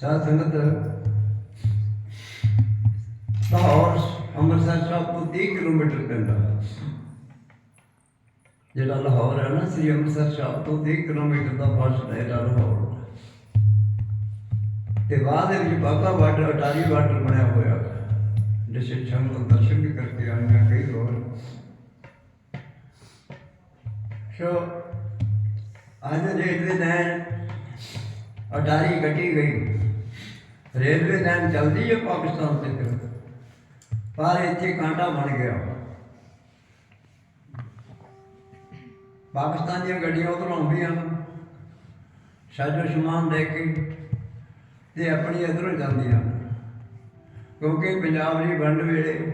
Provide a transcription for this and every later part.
ਸਾਧ ਸੰਗਤ, ਲਾਹੌਰ, ਅੰਮ੍ਰਿਤਸਰ ਸਾਹਿਬ ਤੋਂ 30 ਕਿਲੋਮੀਟਰ ਪੈਂਦਾ ਜਿਹੜਾ ਲਾਹੌਰ ਹੈ ਨਾ, ਸ੍ਰੀ ਅੰਮ੍ਰਿਤਸਰ ਸਾਹਿਬ ਤੋਂ 30 ਕਿਲੋਮੀਟਰ ਦਾ ਫਾਸਲਾ ਹੈ ਲਾਹੌਰ ਤੇ ਬਾਅਦ ਵਿੱਚ ਬਾਗਾ ਬਾਰਡਰ, ਅਟਾਰੀ ਬਾਰਡਰ ਬਣਿਆ ਹੋਇਆ ਜਿਸੇ ਸੰਗਤ ਦਰਸ਼ਨ ਵੀ ਕਰਕੇ ਆਇਆ ਕਈ ਹੋਰ ਸੋ, ਅੱਜ ਰੇਲਵੇ ਲਾਈਨ ਅਟਾਰੀ ਕੱਟੀ ਗਈ। ਰੇਲਵੇ ਲਾਈਨ ਚੱਲਦੀ ਹੈ ਪਾਕਿਸਤਾਨ ਤੇ ਪਰ ਇੱਥੇ ਕਾਂਟਾ ਬਣ ਗਿਆ। ਪਾਕਿਸਤਾਨ ਦੀਆਂ ਗੱਡੀਆਂ ਉਧਰ ਆਉਂਦੀਆਂ ਹਨ। ਸਾਜੋ ਸਮਾਨ ਲੈ ਕੇ ਤੇ ਆਪਣੀ ਇਧਰੋਂ ਜਾਂਦੀਆਂ ਹਨ। ਕਿਉਂਕਿ ਪੰਜਾਬ ਦੀ ਵੰਡ ਵੇਲੇ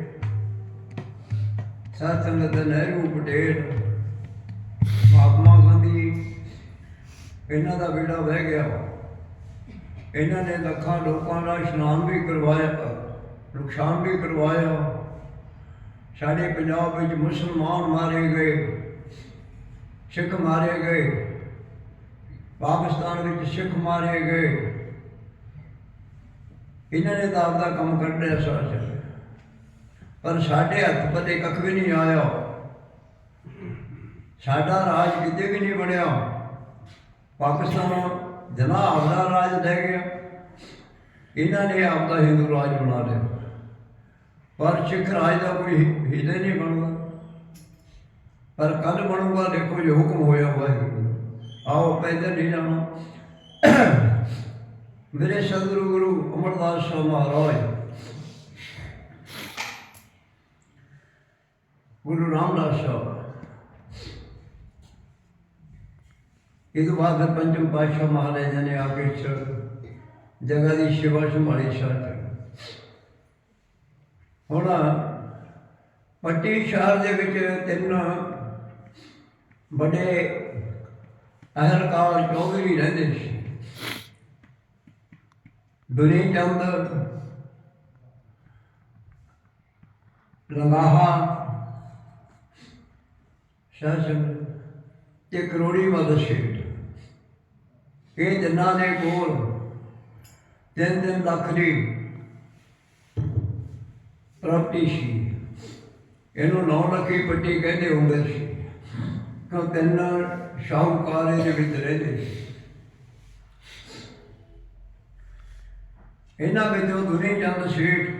ਸਾਧ ਸੰਗਤ ਨਹਿਰੂ, ਪਟੇਲ, ਮਹਾਤਮਾ ਗਾਂਧੀ, ਇਹਨਾਂ ਦਾ ਬੇੜਾ ਵਹਿ ਗਿਆ। ਇਹਨਾਂ ਨੇ ਲੱਖਾਂ ਲੋਕਾਂ ਦਾ ਇਸ਼ਨਾਨ ਵੀ ਕਰਵਾਇਆ, ਨੁਕਸਾਨ ਵੀ ਕਰਵਾਇਆ। ਸਾਡੇ ਪੰਜਾਬ ਵਿੱਚ ਮੁਸਲਮਾਨ ਮਾਰੇ ਗਏ, ਸਿੱਖ ਮਾਰੇ ਗਏ, ਪਾਕਿਸਤਾਨ ਵਿੱਚ ਸਿੱਖ ਮਾਰੇ ਗਏ। ਇਹਨਾਂ ਨੇ ਤਾਂ ਆਪਦਾ ਕੰਮ ਕੱਢਿਆ ਸਾਰਾ। ਪਰ ਸਾਡੇ ਹੱਥ ਪਤੇ ਕੱਖ ਵੀ ਨਹੀਂ ਆਇਆ। ਸਾਡਾ ਰਾਜ ਕਿਤੇ ਵੀ ਨਹੀਂ ਬਣਿਆ। ਪਾਕਿਸਤਾਨ ਜਨਾ ਆਪਦਾ ਰਾਜ ਲੈ ਗਿਆ। ਇਹਨਾਂ ਨੇ ਆਪਦਾ ਹਿੰਦੂ ਰਾਜ ਬਣਾ ਲਿਆ। ਪਰ ਸਿੱਖ ਰਾਜ ਦਾ ਕੋਈ ਹਿੱਲੇ ਨਹੀਂ ਬਣਦਾ। ਪਰ ਕੱਲ ਬਣੂਗਾ, ਦੇਖੋ ਜੇ ਹੁਕਮ ਹੋਇਆ ਵਾਹਿਗੁਰੂ। ਆਓ, ਪੈਦਲ ਨਹੀਂ ਜਾਣਾ। ਮੇਰੇ ਸਤਿਗੁਰੂ ਗੁਰੂ ਅਮਰਦਾਸ ਸਾਹਿਬ ਮਹਾਰਾਜ। ਗੁਰੂ ਰਾਮਦਾਸ ਸਾਹਿਬ। ਇਹ ਤੋਂ ਬਾਅਦ ਫਿਰ ਪੰਜਮ ਪਾਤਸ਼ਾਹ ਮਹਾਰਾਜ ਨੇ ਆ ਕੇ ਇਸ ਜਗ੍ਹਾ ਦੀ ਸੇਵਾ ਸੰਭਾਲੀ ਸਾਥ ਹੁਣ ਪੱਟੀ ਸ਼ਹਿਰ ਦੇ ਵਿੱਚ ਤਿੰਨ ਵੱਡੇ ਅਹਲਕਾਰ ਚੌਧਰੀ ਰਹਿੰਦੇ ਸੀ। ਦੁਨੀ ਚੰਦ, ਲੰਗਾਹਾ ਸ਼ਾਸਨ ਤੇ ਕਰੋੜੀ ਮਦ ਸ਼ੇਟ ਇਹ ਤਿੰਨਾਂ ਦੇ ਕੋਲ, ਤਿੰਨ ਤਿੰਨ ਲੱਖ ਦੀ ਪ੍ਰਾਪਤੀ ਸੀ। ਇਹਨੂੰ ਨੌ ਲੱਖੀ ਪੱਟੀ ਕਹਿੰਦੇ ਹੁੰਦੇ ਸੀ। ਕਿਉਂ ਤਿੰਨ ਸ਼ਾਹੂਕਾਰ ਦੇ ਵਿੱਚ ਰਹਿੰਦੇ ਸੀ। ਇਹਨਾਂ ਵਿੱਚੋਂ ਦੁਨੀ ਚੰਦ ਸੇਠ,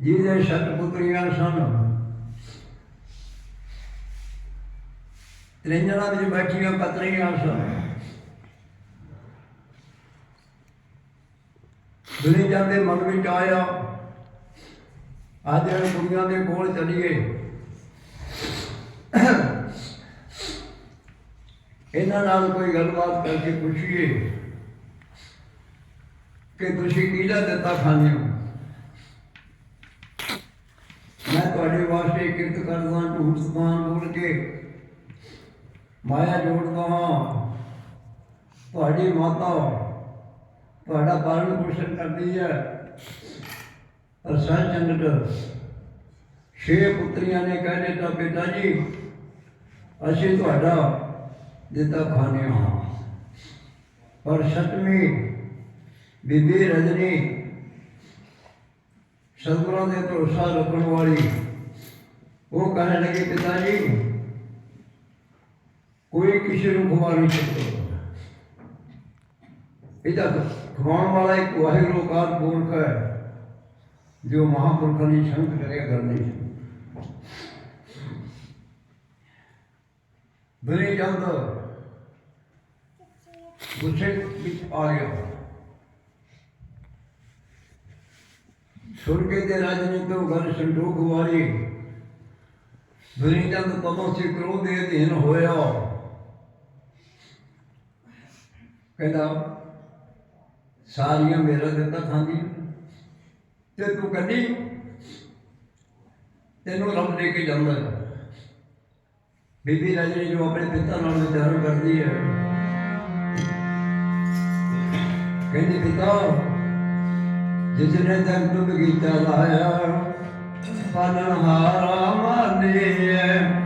ਜਿਹਦੇ ਸੱਤ ਪੁੱਤਰੀਆਂ ਸਨ ਤ੍ਰਿੰਜਣਾ ਵਿੱਚ ਬੈਠੀਆਂ ਪਤਨੀਆਂ ਸਨ ਦੁਨੀ ਚੰਦ ਦੇ ਮਨ ਵਿੱਚ ਆਇਆ ਅੱਜ ਇਹ ਕੁੜੀਆਂ ਦੇ ਕੋਲ ਚਲੀਏ ਇਹਨਾਂ ਨਾਲ ਕੋਈ ਗੱਲਬਾਤ ਕਰਕੇ ਪੁੱਛੀਏ ਕਿ ਤੁਸੀਂ ਕਿਹਦਾ ਦਿੱਤਾ ਖਾਂਦੇ ਹੋ ਮੈਂ ਤੁਹਾਡੇ ਵਾਸਤੇ ਕਿਰਤ ਕਰਦਾ, ਝੂਠ ਸਮਾਨ ਮਾਇਆ ਜੋੜਦਾ ਹਾਂ ਤੁਹਾਡੀ ਮਾਤਾ ਤੁਹਾਡਾ ਪਾਲਣ ਪੋਸ਼ਣ ਕਰਦੀ ਹੈ। ਪਰ ਸਾਧ ਛੇ ਪੁੱਤਰੀਆਂ ਨੇ ਕਹਿ ਦਿੱਤਾ, ਪਿਤਾ ਜੀ, ਅਸੀਂ ਤੁਹਾਡਾ ਦਿੱਤਾ ਖਾਣੇ ਹਾਂ। ਪਰ ਸਤਵੀਂ ਬੀਬੀ ਰਜਨੀ ਸਤਿਗੁਰਾਂ ਦੇ ਭਰੋਸਾ ਰੱਖਣ ਵਾਲੀ ਉਹ ਕਹਿਣ ਲੱਗੇ, ਪਿਤਾ ਜੀ ਕੋਈ ਕਿਸੇ ਨੂੰ ਖਵਾ ਨਹੀਂ ਸਕਦਾ ਇਹ ਤਾਂ ਖਵਾਉਣ ਵਾਲਾ ਇੱਕ ਵਾਹਿਗੁਰੂ ਕਾਰ ਪੁਰਖ ਹੈ, ਜੋ ਮਹਾਪੁਰਖਾਂ ਦੀ ਸੰਤ ਕਰਿਆ ਕਰਨੀ ਸੀ। ਬਰੇ ਗੁੱਸੇ ਵਿੱਚ ਆ ਗਿਆ। ਸੁਣ ਕੇ ਤੇ ਰਾਜਨੀ ਤੋਂ ਗੱਲ ਸੰਤੋਖ ਵਾਲੀ ਬਰੇ ਚੰਦ ਤਦੋਂ ਸੇ ਕ੍ਰੋਧ ਦੇ ਅਧੀਨ ਹੋਇਆ। ਕਹਿੰਦਾ, ਸਾਰੀਆਂ ਮੇਰਾ ਦਿੱਤਾ ਖਾਂਦੀ ਤੇ ਤੂੰ ਕੱਢੀ ਤੈਨੂੰ ਰੱਬ ਦੇ ਕੇ ਜਾਂਦਾ ਹੈ ਬੀਬੀ ਰਜਨੀ ਜੋ ਆਪਣੇ ਪਿਤਾ ਨਾਲ ਵਿਚਾਰ ਕਰਦੀ ਹੈ ਕਹਿੰਦੀ, ਪਿਤਾ ਜਿਸਨੇ ਤੱਕ ਤੂੰ ਬਗੀਚਾ ਲਾਇਆ ਪਾਲਣ ਹਾਰਾ ਮਾਨੇ ਜਿਸਨੇ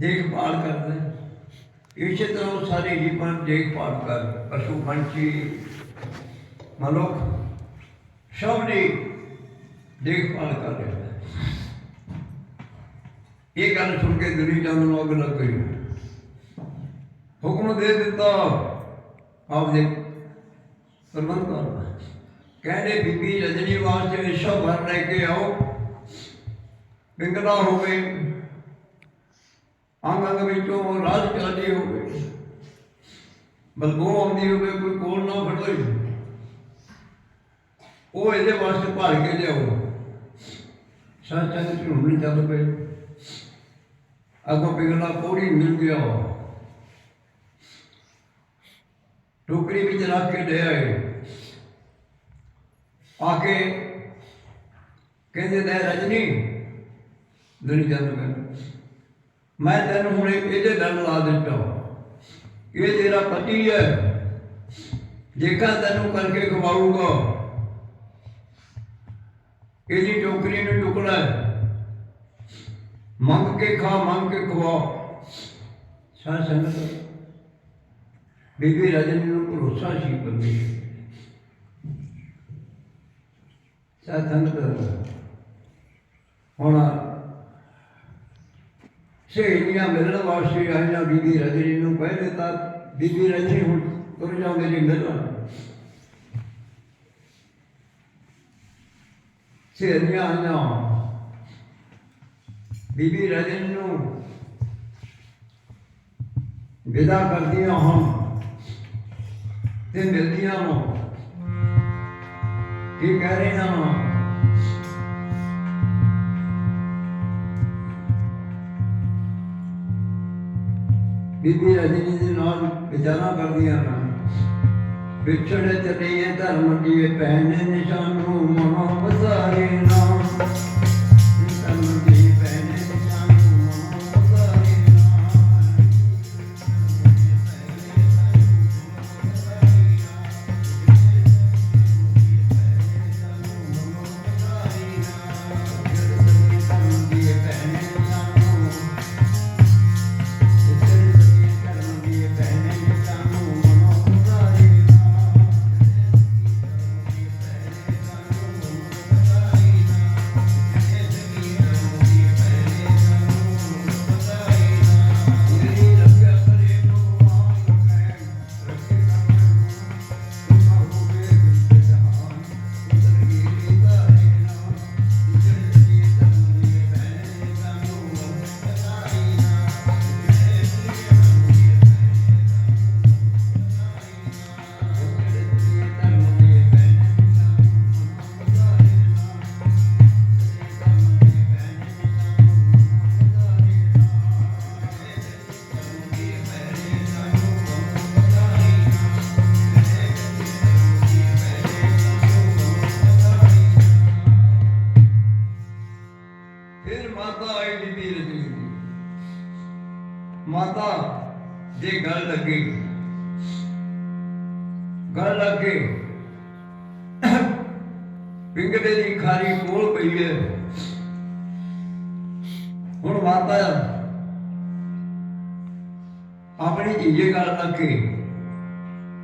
ਦੇਖਭਾਲ ਕਰਦਾ ਹੈ। ਇਸੇ ਤਰ੍ਹਾਂ ਉਹ ਸਾਰੇ ਜੀਵਨ ਦੇਖਭਾਲ ਕਰ ਪਸ਼ੂ ਪੰਛੀ ਮਨੁੱਖ ਸਭ ਦੀ ਦੇਖਭਾਲ ਕਰ ਰਿਹਾ ਹੈ ਇਹ ਗੱਲ ਸੁਣ ਕੇ ਦੁਨੀ ਚੰਦ ਨੂੰ ਅੱਗ ਲੱਗ ਗਈ ਹੁਕਮ ਦੇ ਦਿੱਤਾ ਆਪਦੇ ਪ੍ਰਬੰਧ ਕਰਨਾ ਕਹਿੰਦੇ ਬੀਬੀ ਰਜਨੀ ਵਾਸਤੇ ਵਿਸ਼ਵ ਭਰ ਲੈ ਕੇ ਆਓ ਪਿੰਗਲਾ ਹੋਵੇ ਅੰਗ ਅੰਗ ਵਿੱਚੋਂ ਰਾਜ ਚੱਲਦੀ ਹੋਵੇ ਬਲਬੋ ਆਉਂਦੀ ਹੋਵੇ ਕੋਈ ਕੋਲ ਨਾ ਫੜੋਏ ਉਹ ਇਹਦੇ ਵਾਸਤੇ ਭਰ ਕੇ ਲਿਆਓ। ਸੱਚਾਂ ਦੇ ਝੂਠ ਚੱਲ ਪਏ। ਅੱਗੋਂ ਪਿੰਗਲਾ ਕੋੜੀ ਮਿਲ ਗਿਆ। ਟੋਕਰੀ ਵਿੱਚ ਰੱਖ ਕੇ ਲੈ ਆਏ। ਆ ਕੇ ਕਹਿੰਦੇ, ਲੈ ਰਜਨੀ ਦੁਨੀ ਜਨ ਮੈਂ ਮੈਂ ਤੈਨੂੰ ਹੁਣ ਇਹਦੇ ਨਾਲ ਲਾ ਦਿੱਤਾ ਇਹ ਤੇਰਾ ਪਤੀ ਹੈ। ਜੇਕਰ ਤੈਨੂੰ ਕਰਕੇ ਖਵਾਊਗਾ, ਇਹਦੀ ਟੋਕਰੀ ਨੂੰ ਟੁਕੜਾ ਮੰਗ ਕੇ ਖਾ, ਮੰਗ ਕੇ ਖਵਾ। ਸਾਧ ਸੰਗਤ, ਬੀਬੀ ਰਜਨੀ ਨੂੰ ਭਰੋਸਾ ਸੀ ਪਰਮੇਸ਼ਰ। ਸਾਧ ਸੰਗਤ, ਹੁਣ ਸਹੇਲੀਆਂ ਮਿਲਣ ਵਾਸਤੇ ਆਈਆਂ ਬੀਬੀ ਰਜਨੀ ਨੂੰ ਕਹਿ ਦਿੱਤਾ। ਬੀਬੀ ਰਜਨੀ ਹੁਣ ਤੁਰ ਜਾ ਮੇਰੀ ਮਿਲਣ। ਸਹੇਲੀਆਂ ਆਈਆਂ। ਬੀਬੀ ਰਜਨੀ ਨੂੰ ਵਿਦਾ ਕਰਦੀਆਂ ਹਨ ਤੇ ਮਿਲਦੀਆਂ ਹਨ ਕੀ ਕਹਿ ਰਹੇ ਹਨ? ਬੀਬੀ ਰਜਨੀ ਦੇ ਨਾਲ ਵਿਚਾਰਾਂ ਕਰਦੀਆਂ ਹਨ ਵਿਛੜੇ ਚਲੀਏ ਧਰਮ ਦੀ ਪਹਿਨੇ ਨਿਸ਼ਾਨੂ ਮਨੋ ਬਸਾਰੇ ਨਾਮ ਪਈ ਹੈ ਹੁਣ ਮਾਤਾ ਆਪਣੀ ਜੀਜੇ ਗੱਲ ਲੱਗੇ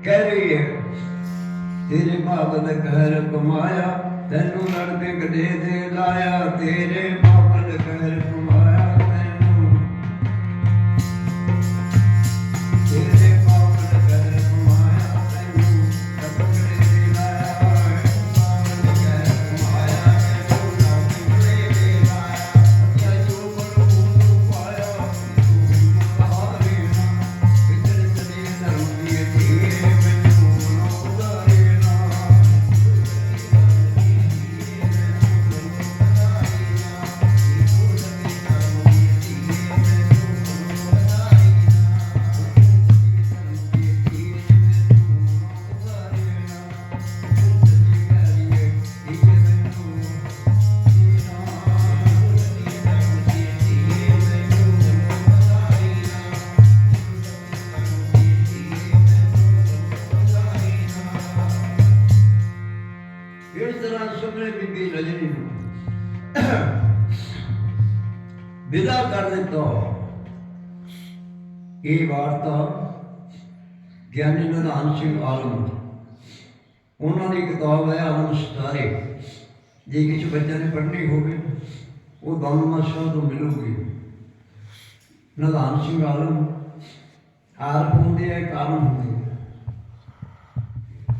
ਕਹਿ ਰਹੀ ਹੈ, ਤੇਰੇ ਬਾਪ ਨੇ ਕਹਿਰ ਕਮਾਇਆ ਤੈਨੂੰ ਲੜ ਕੇ ਕਦੇ ਦੇ ਲਾਇਆ, ਤੇਰੇ ਬਾਪ ਨੇ ਕਹਿਰ ਕਮਾਇਆ ਇਹ ਵਾਰਤਾ ਗਿਆਨੀ ਨਿਧਾਨ ਸਿੰਘ ਆਲਮ, ਉਹਨਾਂ ਦੀ ਕਿਤਾਬ ਹੈ ਆਲਮ ਸਿਤਾਰੇ, ਜੇ ਕਿਸੇ ਬੱਚੇ ਨੇ ਪੜ੍ਹਨੀ ਹੋਵੇ, ਉਹ ਦਾਨਮਾ ਸਾਹਿਬ ਤੋਂ ਮਿਲੂਗੀ। ਨਿਧਾਨ ਸਿੰਘ ਆਲਮ ਆਰਫ ਹੁੰਦੇ ਆ ਕਾਲਮ ਹੁੰਦੇ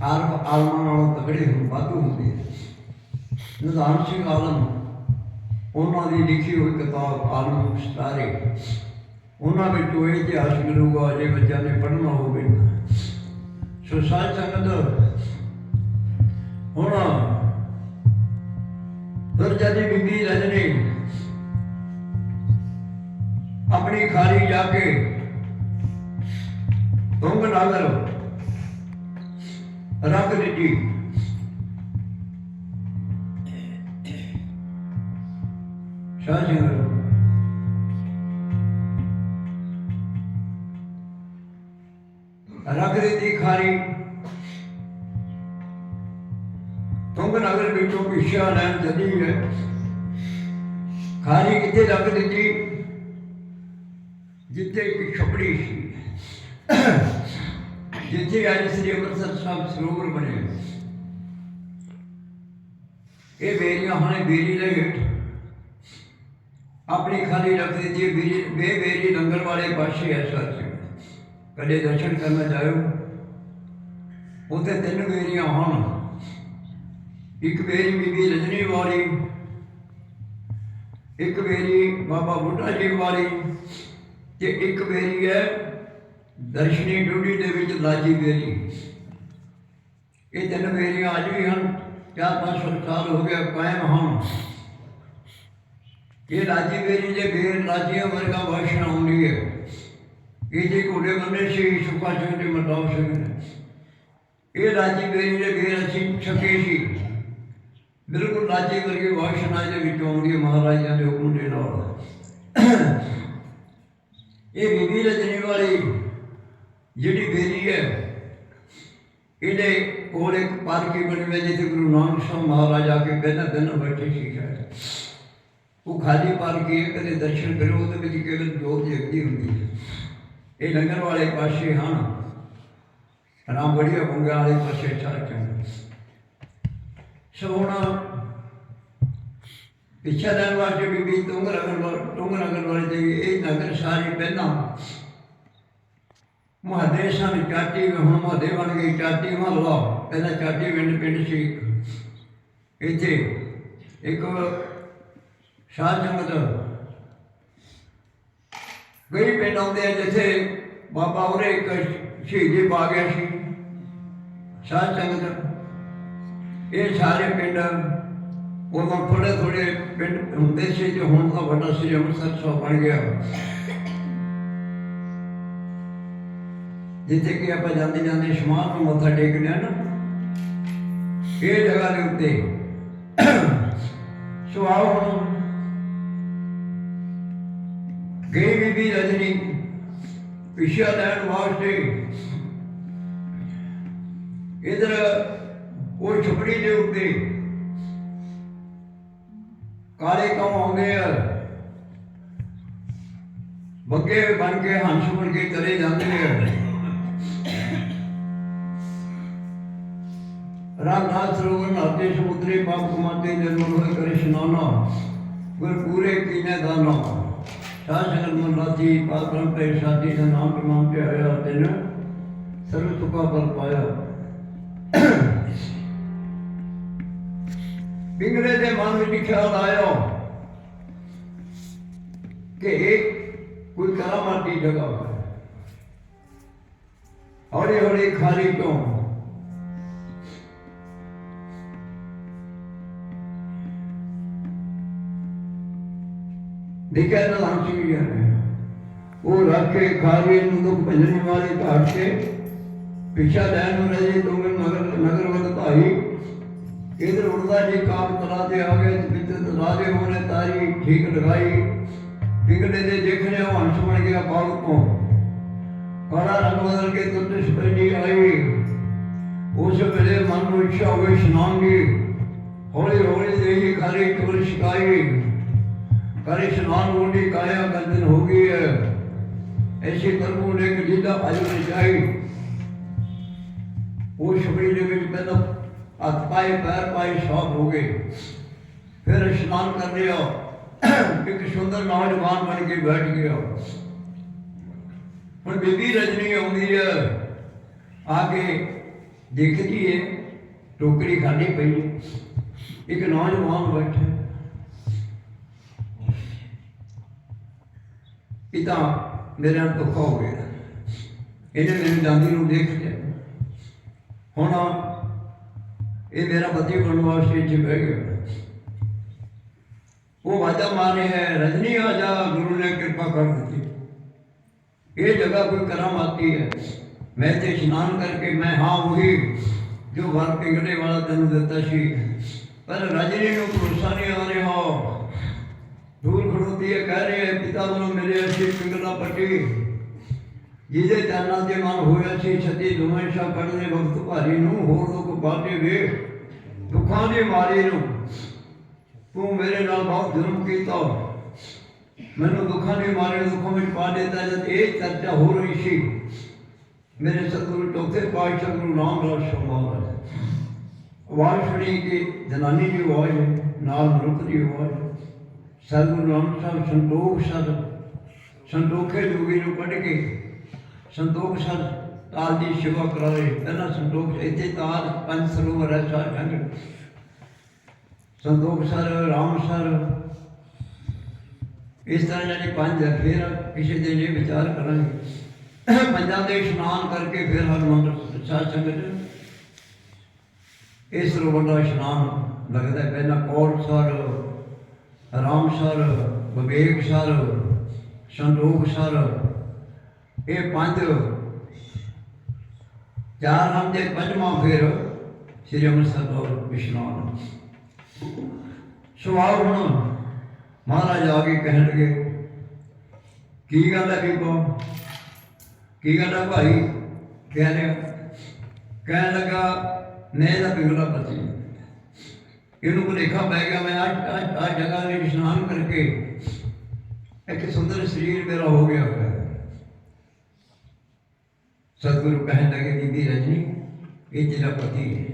ਆਰਫ ਆਲਮਾਂ ਨਾਲੋਂ ਤਗੜੇ ਹੁੰਦੇ ਵਾਧੂ ਹੁੰਦੇ ਨਿਧਾਨ ਸਿੰਘ ਆਲਮ, ਉਹਨਾਂ ਦੀ ਲਿਖੀ ਹੋਈ ਕਿਤਾਬ ਆਲਮ ਸਿਤਾਰੇ ਉਹਨਾਂ ਵਿੱਚੋਂ ਇਹ ਇਤਿਹਾਸ ਮਿਲੂਗਾ ਜੇ ਬੱਚਿਆਂ ਨੇ ਪੜ੍ਹਨਾ ਹੋਵੇ ਸੋ ਸਾਧ ਸੰਗਤ, ਹੁਣ ਦਰਜਾ ਦੀ ਬੀਬੀ ਰਜਨੀ, ਆਪਣੀ ਖਾਲੀ ਜਾ ਕੇ ਤੁੰਗ ਨਾਗਰ ਰੱਖ ਦਿੱਤੀ। ਸਾਧ ਸੰਗਤ ਰੱਖ ਦਿੱਤੀ ਖਾਲੀ ਤੁੰਗ ਨਗਰ ਵਿੱਚੋਂ ਪਿੱਛਾ ਲੈਣ ਚੱਲੀ ਹੈ। ਖਾਲੀ ਕਿੱਥੇ ਰੱਖ ਦਿੱਤੀ? ਜਿੱਥੇ ਇੱਕ ਛਪੜੀ ਸੀ। ਜਿੱਥੇ ਅੱਜ ਸ੍ਰੀ ਅੰਮ੍ਰਿਤਸਰ ਸਾਹਿਬ ਸਰੋਵਰ ਬਣਿਆ ਇਹ ਬੇਰੀਆਂ ਹੁਣੇ ਬੇਰੀ ਦੇ ਹੇਠ। ਆਪਣੀ ਖਾਲੀ ਰੱਖ ਦਿੱਤੀ ਬੇਰੀ ਬੇ ਬੇਰੀ ਲੰਗਰ ਵਾਲੇ ਪਾਸੇ ਹੈ ਸੱਚ। ਕਦੇ ਦਰਸ਼ਨ ਕਰਨ ਜਾਇਓ, ਉੱਥੇ ਤਿੰਨ ਵੇਰੀਆਂ ਹਨ ਇੱਕ ਵੇਰੀ ਬੀਬੀ ਰਜਨੀ ਵਾਲੀ, ਇੱਕ ਵੇਰੀ ਬਾਬਾ ਬੁੱਢਾ ਜੀ ਵਾਲੀ ਤੇ ਇੱਕ ਵੇਰੀ ਹੈ ਦਰਸ਼ਨੀ ਡਿਊਟੀ ਦੇ ਵਿੱਚ ਲਾਜੀ ਵੇਰੀ ਇਹ ਤਿੰਨ ਵੇਰੀਆਂ ਅੱਜ ਵੀ ਹਨ, ਚਾਰ ਪੰਜ ਸੌ ਸਾਲ ਹੋ ਗਿਆ ਕਾਇਮ ਹਨ ਇਹ ਲਾਜੀ ਵੇਰੀ ਦੇ ਬੇਰ ਲਾਜੀਆਂ ਵਰਗਾ ਵਾਸ਼ਨਾ ਹੁੰਦੀ ਹੈ। ਇਹ ਜੇ ਘੋੜੇ ਬੰਨੇ ਸੀ ਸੁਖਾ ਸਿੰਘ ਤੇ ਮਰਦਾਵ ਸਿੰਘ ਨੇ ਇਹ ਰਾਜੀ ਬੇਰੀ ਦੇ ਬੇਰ ਅਸੀਂ ਛਕੇ ਸੀ। ਬਿਲਕੁਲ ਲਾਜੀ ਵਰਗੀ ਵਾਸ਼ਨਾ ਦੇ ਵਿੱਚੋਂ ਆਉਂਦੀ ਹੈ ਦੇ ਹੁਕਮ ਦੇ ਨਾਲ। ਇਹ ਬੀਬੀ ਰਜਨੀ ਵਾਲੀ ਜਿਹੜੀ ਬੇਰੀ ਹੈ, ਇਹਦੇ ਕੋਲ ਇੱਕ ਪਾਰਕੀ ਬਣੀ ਹੋਈ ਹੈ, ਜਿੱਥੇ ਗੁਰੂ ਨਾਨਕ ਸਾਹਿਬ ਮਹਾਰਾਜ ਆ ਕੇ ਪਹਿਲਾਂ ਦਿਨ ਬੈਠੇ ਸੀ ਸ਼ਾਇਦ। ਉਹ ਖਾਲੀ ਪਾਰਕੀ ਹੈ, ਕਦੇ ਦਰਸ਼ਨ ਕਰੋ ਉਹਦੇ ਵਿੱਚ ਕੇਵਲ ਜੋਤ ਜਗਦੀ ਹੁੰਦੀ ਹੈ। ਇਹ ਲੰਗਰ ਵਾਲੇ ਪਾਸੇ ਹਨ। ਰਾਮ ਬੜੀਆ ਬੰਗਾ ਵਾਲੇ ਪਾਸੇ ਚਾਰ ਚੰਗ ਸੋ ਹੁਣ ਪਿੱਛੇ ਲੈਣ ਵਾਸਤੇ ਵੀ ਤੁੰਗ ਨਗਰ ਵਾਲ ਤੁੰਗ ਨਗਰ ਵਾਲੇ ਦੇ ਇਹ ਨਗਰ ਸਾਰੇ ਪਹਿਲਾਂ ਮਹਾਦੇ ਸਨ। ਚਾਟੀ ਹੁਣ ਮਹਾਦੇ ਬਣ ਗਈ। ਚਾਟੀ ਮਹੱਲਾ, ਪਹਿਲਾਂ ਚਾਟੀ ਪਿੰਡ ਪਿੰਡ ਸੀ ਇੱਥੇ ਇੱਕ ਸਾਧ ਸੰਗਤ ਕਈ ਪਿੰਡ ਆਉਂਦੇ ਆ ਜਿੱਥੇ ਬਾਬਾ ਉਰੇ ਇੱਕ ਸ਼ਹੀਦੀ ਪਾ ਗਿਆ ਸੀ ਸਾਧ ਸੰਗਤ ਇਹ ਸਾਰੇ ਪਿੰਡ ਉਦੋਂ ਥੋੜੇ ਥੋੜੇ ਪਿੰਡ ਹੁੰਦੇ ਸੀ ਤੇ ਹੁਣ ਤਾਂ ਵੱਡਾ ਸ੍ਰੀ ਅੰਮ੍ਰਿਤਸਰ ਸਾਹਿਬ ਬਣ ਗਿਆ। ਜਿੱਥੇ ਕਿ ਆਪਾਂ ਜਾਂਦੇ ਜਾਂਦੇ ਸ਼ਮਾਨ ਨੂੰ ਮੱਥਾ ਟੇਕਦੇ ਆ ਨਾ, ਇਹ ਜਗ੍ਹਾ ਦੇ ਉੱਤੇ। ਸੋ ਆਓ ਹੁਣ ਗਈ ਬੀਬੀ ਰਜਨੀ ਪਿਛਾ ਲੈਣ ਵਾਸਤੇ ਇਧਰ ਉਹ ਛਪੜੀ ਦੇ ਉੱਤੇ ਕਾਲੇ ਕੰਮ ਆਉਂਦੇ ਆ। ਬੱਗੇ ਬਣ ਕੇ ਹੰਸ ਬਣ ਕੇ ਚਲੇ ਜਾਂਦੇ ਆ। ਰਾਮਨਾਥ ਸਰੋਵਰ ਨਾਤੇ ਸਮੁੰਦਰੀ ਪਾਪ ਕਮਾਤੇ ਜਨਮ ਹੋਏ ਕਰੇ ਗੁਰ ਪੂਰੇ ਕੀਨੇ ਦਾਨਾ ਸਾਜਨ ਮਨਾਤੀ ਪਾਤਨ ਪੈ ਸਾਥੀ ਦਾ ਨਾਮ ਪ੍ਰਮਾਨ ਕੇ ਆਇਆ ਤਿਨ ਸਰਵ ਤੁਕਾ ਬਲ ਪਾਇਆ। ਪਿੰਗਲੇ ਦੇ ਮਨ ਵਿੱਚ ਖਿਆਲ ਆਇਆ ਕਿ ਇਹ ਕੋਈ ਕਰਾਮਾਤੀ ਜਗ੍ਹਾ ਹੈ। ਹੌਲੀ ਹੌਲੀ ਖਾਲੀ ਤੋਂ ਦੇਖਿਆ ਨਾ ਲਾਂਚੀ ਵੀ ਜਾਂਦੇ ਉਹ ਰੱਖ ਕੇ ਖਾਲੀ ਨੂੰ ਦੁੱਖ ਭੰਜਣੀ ਵਾਲੀ ਘਾਟ ਕੇ ਪਿਛਾ ਲੈਣ ਨੂੰ ਰਹੇ ਤੁਮ ਨਗਰ ਨਗਰ ਵਦ ਭਾਈ। ਇਧਰ ਉੜਦਾ ਜੀ ਕਾਮ ਤਲਾ ਤੇ ਆ ਗਏ ਤੇ ਵਿੱਚ ਤਲਾ ਦੇ ਉਹਨੇ ਦੇ ਦੇਖਣੇ ਉਹ ਹੰਸ ਬਣ ਗਿਆ ਬਾਗ ਤੋਂ। ਕਾਲਾ ਰੰਗ ਬਦਲ ਕੇ ਤੁੰਦ ਸਪੈਣੀ ਆਈ। ਉਸ ਵੇਲੇ ਮਨ ਨੂੰ ਇੱਛਾ ਹੋਵੇ ਇਸ਼ਨਾਨ ਦੀ। ਹੌਲੀ ਹੌਲੀ ਦੇਹੀ ਖਾਲੀ ਟੁਰ ਸ਼ਿਕਾਈ ਕਰ ਇਸ਼ਨਾਨ ਹੋਣੀ ਕਾਇਆ ਗੰਦਨ ਹੋ ਗਈ ਹੈ? ਐਸੀ ਕਰਮੂ ਨੇ ਕਿ ਜਿੱਦਾਂ ਅਜਰ ਜਾਈ ਉਹ ਸ਼ਬਰੀ ਦੇ ਵਿੱਚ ਪਹਿਲਾਂ ਹੱਥ ਪਾਏ, ਪੈਰ ਪਾਏ, ਸ਼ੌਕ ਹੋ ਗਏ। ਫਿਰ ਇਸ਼ਨਾਨ ਕਰ ਲਿਆ ਇੱਕ ਸੁੰਦਰ ਨੌਜਵਾਨ ਬਣ ਕੇ ਬੈਠ ਗਿਆ। ਹੁਣ ਬੀਬੀ ਰਜਨੀ ਆਉਂਦੀ ਹੈ। ਆ ਕੇ ਦੇਖਦੀ ਹੈ, ਟੋਕਰੀ ਖਾਲੀ ਪਈ ਇੱਕ ਨੌਜਵਾਨ ਬੈਠਾ। ਹੈ। ਪਿਤਾ ਮੇਰੇ ਨਾਲ ਧੋਖਾ ਹੋ ਗਿਆ ਇਹਨੇ ਮੈਨੂੰ ਜਾਂਦੀ ਨੂੰ ਦੇਖ ਲਿਆ ਹੁਣ ਇਹ ਮੇਰਾ ਪਤੀ ਬਣਨ ਵਾਸਤੇ ਇੱਥੇ ਬਹਿ ਗਿਆ ਉਹ ਵਾਜਾ ਮਾਰੇ ਹੈ ਰਜਨੀ ਆ ਜਾ ਗੁਰੂ ਨੇ ਕਿਰਪਾ ਕਰ ਦਿੱਤੀ ਇਹ ਜਗ੍ਹਾ ਕੋਈ ਕਰਾਮਾਤੀ ਹੈ ਮੈਂ ਤੇ ਇਸ਼ਨਾਨ ਕਰਕੇ ਮੈਂ ਹਾਂ ਉਹੀ ਜੋ ਵਰ ਪਿੰਗਲੇ ਵਾਲਾ ਤੈਨੂੰ ਦਿੱਤਾ ਸੀ ਪਰ ਰਜਨੀ ਨੂੰ ਭਰੋਸਾ ਨਹੀਂ ਆ ਰਿਹਾ ਦੂਰ ਖੜੋਤੀ ਹੈ ਕਹਿ ਰਹੇ ਪਿਤਾ ਵੱਲੋਂ ਮੇਰੇ ਅਸੀਂ ਪਿੰਗਲਾ ਪੱਟੀ। ਜਿਹਦੇ ਚਰਨਾਂ ਦੇ ਮਨ ਹੋਇਆ ਸੀ ਛੱਤੀ ਦੋਵੇਂ ਸ਼ਾ ਕੱਢਦੇ ਵਕਤ ਭਾਰੀ ਨੂੰ ਹੋਰ ਲੋਕ ਬਾਟੇ ਵੇ ਦੁੱਖਾਂ ਦੀ ਮਾਰੀ ਨੂੰ। ਤੂੰ ਮੇਰੇ ਨਾਲ ਬਹੁਤ ਜ਼ੁਲਮ ਕੀਤਾ। ਮੈਨੂੰ ਦੁੱਖਾਂ ਦੇ ਮਾਰੇ ਦੁੱਖਾਂ ਵਿੱਚ ਪਾ ਦਿੱਤਾ ਜਦ ਇਹ ਚਰਚਾ ਹੋ ਰਹੀ ਸੀ ਮੇਰੇ ਸਤਿਗੁਰੂ ਚੌਥੇ ਪਾਤਸ਼ਾਹ ਗੁਰੂ ਰਾਮਦਾਸ ਸਮਾਵਾਰ ਆਵਾਜ਼ ਸੁਣੀ ਕਿ ਜਨਾਨੀ ਦੀ ਆਵਾਜ਼ ਹੈ, ਨਾਲ ਮਨੁੱਖ ਦੀ ਆਵਾਜ਼ ਸਤਿਗੁਰੂ ਰਾਮ ਸਾਹਿਬ ਸੰਤੋਖ ਸਰ ਸੰਤੋਖੇ ਜੋਗੀ ਨੂੰ ਕੱਢ ਕੇ ਸੰਤੋਖ ਸਰ ਤਾਲ ਦੀ ਸੇਵਾ ਕਰਾਏ ਪਹਿਲਾਂ ਸੰਤੋਖ, ਇੱਥੇ ਤਾਲ ਪੰਜ ਸਰੋਵਰ ਹੈ ਸਾਰ ਜੰਗ ਸੰਤੋਖ ਸਰ, ਰਾਮ ਸਰ, ਇਸ ਤਰ੍ਹਾਂ ਜਿਹੜੇ ਪੰਜ ਹੈ। ਫਿਰ ਕਿਸੇ ਦਿਨ ਇਹ ਵਿਚਾਰ ਕਰਾਂਗੇ। ਪੰਜਾਂ ਦੇ ਇਸ਼ਨਾਨ ਕਰਕੇ ਫਿਰ ਹਰਮੰਦਰ ਸਾਧ ਸੰਗਤ ਇਸ ਸਰੋਵਰ ਦਾ ਇਸ਼ਨਾਨ ਲੱਗਦਾ ਪਹਿਲਾਂ ਕੌਰ ਸਰ ਰਾਮ ਸਰ, ਵਿਵੇਕ ਸਰ ਸੰਦੋਖ ਸਰ, ਇਹ ਪੰਜ। ਚਾਰ ਨਾਮ ਦੇ ਪੰਜਵਾਂ ਫਿਰ ਸ੍ਰੀ ਅੰਮ੍ਰਿਤਸਰ ਤੋਂ ਇਸ਼ਨਾਨ ਸਵਾਲ ਹੁਣ ਮਹਾਰਾਜ ਆ ਕੇ ਕਹਿਣ ਲੱਗੇ ਕੀ ਗੱਲ ਹੈ ਬੀਬੋ? ਕੀ ਗੱਲ ਹੈ ਭਾਈ? ਕਹਿ ਰਿਹਾ, ਕਹਿਣ ਲੱਗਾ ਮੈਂ ਇਹਦਾ ਪਿੰਗਲਾ ਪਤੀ ਇਹਨੂੰ ਭੁਲੇਖਾ ਪੈ ਗਿਆ, ਮੈਂ ਅੱਜ ਅੱਜ ਅੱਜ ਜਗ੍ਹਾ ਦੇ ਇਸ਼ਨਾਨ ਕਰਕੇ ਇੱਕ ਸੁੰਦਰ ਸਰੀਰ ਮੇਰਾ ਹੋ ਗਿਆ ਹੋਇਆ। ਸਤਿਗੁਰੂ ਕਹਿਣ ਲੱਗੇ ਬੀਬੀ ਰਜਨੀ, ਇਹ ਤੇਰਾ ਪਤੀ ਹੈ,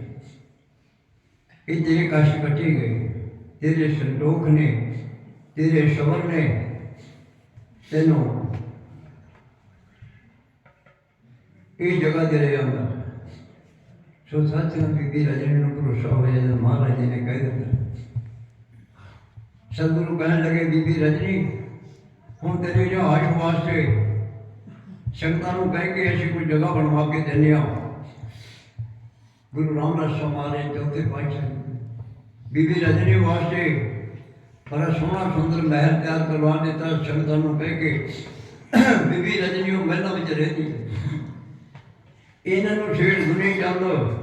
ਇਹ ਤੇਰੇ ਕਾਸ਼ ਕੱਟੇ ਗਏ, ਤੇਰੇ ਸੰਤੋਖ ਨੇ, ਤੇਰੇ ਸ਼ਬਰ ਨੇ, ਤੈਨੂੰ ਇਹ ਜਗ੍ਹਾ ਦੇ ਰਿਹਾ ਹੁੰਦਾ। ਸੋ ਸੱਚ ਨਾਲ ਬੀਬੀ ਰਜਨੀ ਨੂੰ ਭਰੋਸਾ ਹੋਇਆ, ਜਦ ਮਹਾਰਾਜ ਜੀ ਨੇ ਕਹਿ ਦਿੱਤਾ। ਸਤਿਗੁਰੂ ਕਹਿਣ ਲੱਗੇ, ਬੀਬੀ ਰਜਨੀ ਹੁਣ ਤੇਰੇ ਜਹਾਜ਼ ਵਾਸਤੇ ਸੰਗਤਾਂ ਨੂੰ ਕਹਿ ਕੇ ਅਸੀਂ ਕੋਈ ਜਗ੍ਹਾ ਬਣਵਾ ਕੇ ਦਿੰਦੇ ਹਾਂ। ਗੁਰੂ ਰਾਮਦਾਸ ਸਮਾਰੇ ਚੌਥੇ ਪਾਤਸ਼ਾਹ। ਬੀਬੀ ਰਜਨੀ ਵਾਸਤੇ ਬੜਾ ਸੋਹਣਾ, ਸੁੰਦਰ ਮਹਿਲ ਤਿਆਰ ਕਰਵਾ ਦਿੱਤਾ, ਸੰਗਤਾਂ ਨੂੰ ਕਹਿ ਕੇ। ਬੀਬੀ ਰਜਨੀ ਮਹਿਲਾਂ ਵਿੱਚ ਰਹਿੰਦੀ ਇਹਨਾਂ ਨੂੰ ਛੇੜ ਦੁਨੀ ਚੱਲ।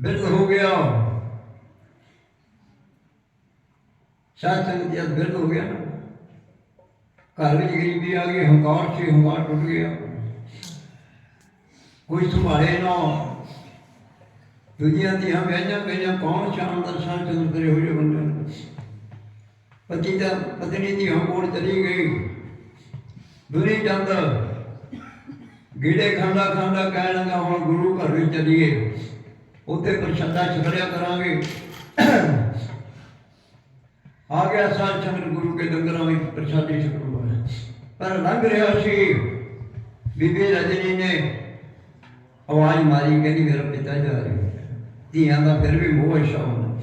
ਬਿਰਧ ਹੋ ਗਿਆ ਸਾਧ ਸੰਗਤ ਜਦ ਬਿਰਧ ਹੋ ਗਿਆ ਨਾ। ਘਰ ਵਿੱਚ ਗਰੀਬੀ ਆ ਗਈ, ਹੰਕਾਰ ਸੀ, ਹੰਕਾਰ ਟੁੱਟ ਗਿਆ। ਕੋਈ ਸੰਭਾਲੇ ਨਾ। ਦੁਨੀਆ ਦੀਆਂ ਵਿਆਹਾਂ ਗਈਆਂ ਕੌਣ ਸ਼ਾਨਦਾਰ ਸਾਧ ਚੰਦ ਹੋ ਹੋਏ ਬੰਦੇ ਪਤੀ ਦਾ ਪਤਨੀ ਦੀ ਹੰਕੋੜ ਚਲੀ ਗਈ। ਦੁਨੀ ਚੰਦ ਗੀੜੇ ਖਾਂਦਾ ਖਾਂਦਾ ਕਹਿਣ ਲੱਗਾ, ਹੁਣ ਗੁਰੂ ਘਰ ਵਿੱਚ ਚੱਲੀਏ। ਉੱਥੇ ਪ੍ਰਸ਼ਾਦਾ ਛਕੜਿਆ ਕਰਾਂਗੇ। ਆ ਗਿਆ ਸਾਧ ਸੰਗਤ ਗੁਰੂ ਕੇ ਲੰਗਰਾਂ ਵਿੱਚ ਪ੍ਰਸ਼ਾਦੀ ਛਕੜਵਾ ਪਰ ਲੰਘ ਰਿਹਾ ਸੀ। ਬੀਬੀ ਰਜਨੀ ਨੇ ਆਵਾਜ਼ ਮਾਰੀ, ਕਹਿੰਦੀ, ਮੇਰਾ ਪਿਤਾ ਜਾ ਰਿਹਾ ਧੀਆਂ ਦਾ ਫਿਰ ਵੀ ਮੋਹ ਅੱਛਾ ਹੁੰਦਾ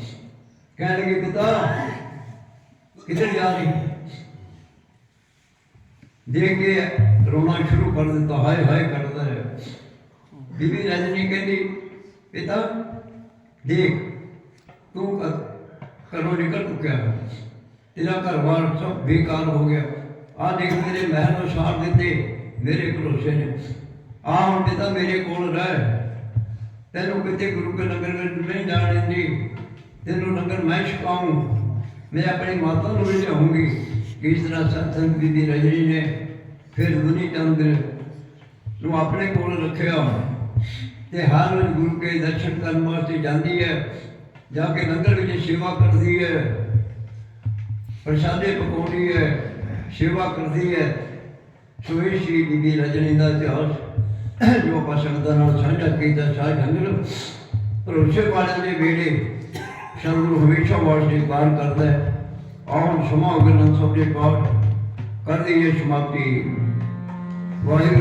ਕਹਿਣ ਲੱਗੇ ਪਿਤਾ, ਕਿੱਧਰ ਜਾ ਰਹੀ ਦੇਖ ਕੇ ਰੋਣਾ ਸ਼ੁਰੂ ਕਰ ਦਿੱਤਾ। ਹਾਏ ਹਾਏ ਕਰਦਾ ਹੈ ਬੀਬੀ ਰਜਨੀ ਕਹਿੰਦੀ ਪਿਤਾ ਦੇਖ, ਤੂੰ ਕ- ਘਰੋਂ ਨਿਕਲ ਚੁੱਕਿਆ ਹੈ। ਤੇਰਾ ਘਰ-ਬਾਰ ਸਭ ਬੇਕਾਰ ਹੋ ਗਿਆ। ਆ ਦੇਖ ਮੇਰੇ ਮਹਿਲ ਨੂੰ ਸਾੜ ਦਿੱਤੇ ਮੇਰੇ ਭਰੋਸੇ ਨੇ। ਆ ਹੁਣ ਪਿਤਾ ਮੇਰੇ ਕੋਲ ਰਹਿ। ਤੈਨੂੰ ਕਿਤੇ ਗੁਰੂ ਕੇ ਲੰਗਰ ਵਿੱਚ ਨਹੀਂ ਜਾਣ ਦਿੰਦੀ। ਤੈਨੂੰ ਲੰਗਰ ਮੈਂ ਛਕਾਉਂ ਮੈਂ ਆਪਣੀ ਮਾਤਾ ਨੂੰ ਵੀ ਲਿਆਉਂਗੀ। ਇਸ ਤਰ੍ਹਾਂ ਸਤਸੰਗ ਬੀਬੀ ਰਜਨੀ ਨੇ ਫਿਰ ਚੰਦ ਨੂੰ ਆਪਣੇ ਕੋਲ ਰੱਖਿਆ। ਤੇ ਹਰ ਰੋਜ਼ ਗੁਰੂ ਕੇ ਦਰਸ਼ਨ ਕਰਨ ਵਾਸਤੇ ਜਾਂਦੀ ਹੈ, ਜਾ ਕੇ ਲੰਗਰ ਵਿੱਚ ਸੇਵਾ ਕਰਦੀ ਹੈ, ਪ੍ਰਸ਼ਾਦੇ ਪਕਾਉਂਦੀ ਹੈ, ਸੇਵਾ ਕਰਦੀ ਹੈ। ਸੋ ਸ਼੍ਰੀ ਸੀ ਬੀਬੀ ਰਜਨੀ ਦਾ ਇਤਿਹਾਸ, ਜੋ ਆਪਾਂ ਸੰਗਤਾਂ ਨਾਲ ਸਾਂਝਾ ਕੀਤਾ ਸਾਧ ਸੰਗਤ ਭਰੋਸੇ ਵਾਲਿਆਂ ਦੇ ਵੇੜੇ ਸਤਿਗੁਰੂ ਹਮੇਸ਼ਾ ਵਾਸਤੇ ਕਾਰ ਕਰਦਾ ਹੈ। ਆਉਣ ਸਮਾਂ ਗ੍ਰੰਥ ਸਭ ਦੇ ਪਾਠ ਕਰਦੀ ਹੈ, ਸਮਾਪਤੀ। ਵਾਹਿਗੁਰੂ।